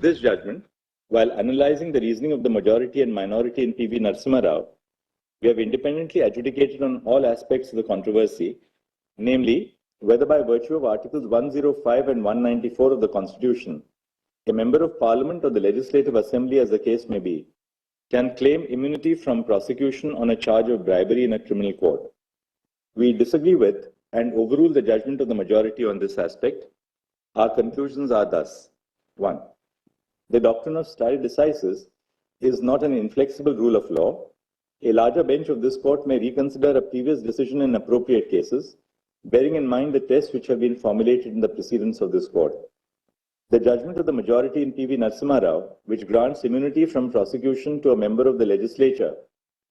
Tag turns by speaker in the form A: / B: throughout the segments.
A: This judgment, while analyzing the reasoning of the majority and minority in PV Narasimha Rao, we have independently adjudicated on all aspects of the controversy, namely, whether by virtue of Articles 105 and 194 of the Constitution, a member of Parliament or the Legislative Assembly, as the case may be, can claim immunity from prosecution on a charge of bribery in a criminal court. We disagree with and overrule the judgment of the majority on this aspect. Our conclusions are thus 1. The doctrine of stare decisis is not an inflexible rule of law. A larger bench of this court may reconsider a previous decision in appropriate cases, bearing in mind the tests which have been formulated in the precedents of this court. The judgment of the majority in PV Narasimha Rao, which grants immunity from prosecution to a member of the legislature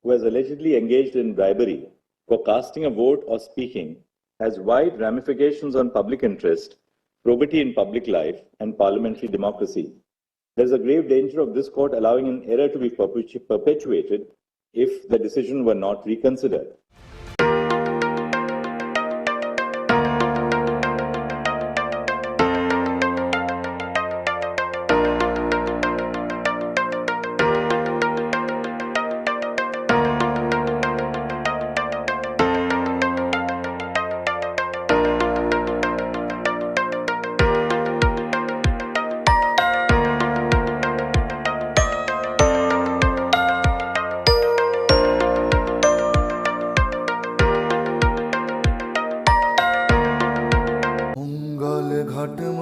A: who has allegedly engaged in bribery for casting a vote or speaking, has wide ramifications on public interest, probity in public life, and parliamentary democracy. There is a grave danger of this court allowing an error to be perpetuated if the decision were not reconsidered.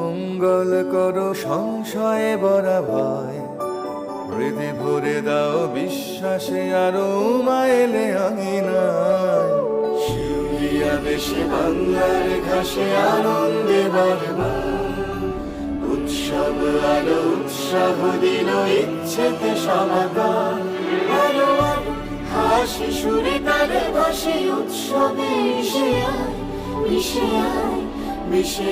B: মঙ্গল করো সংশয়ে বরা ভয় হৃদয় ভরে দাও বিশ্বাসে, আরও মাইলে আঙিনায়। শিউলিয়া বেশে বাংলার ঘাসে আনন্দে বরমা উৎসব আলো, উৎসাহ দিল, ইচ্ছেতে আলো হাসি সুরে তারে ভাসে উৎসবে মিশে আয় মিশে আয়, মিশে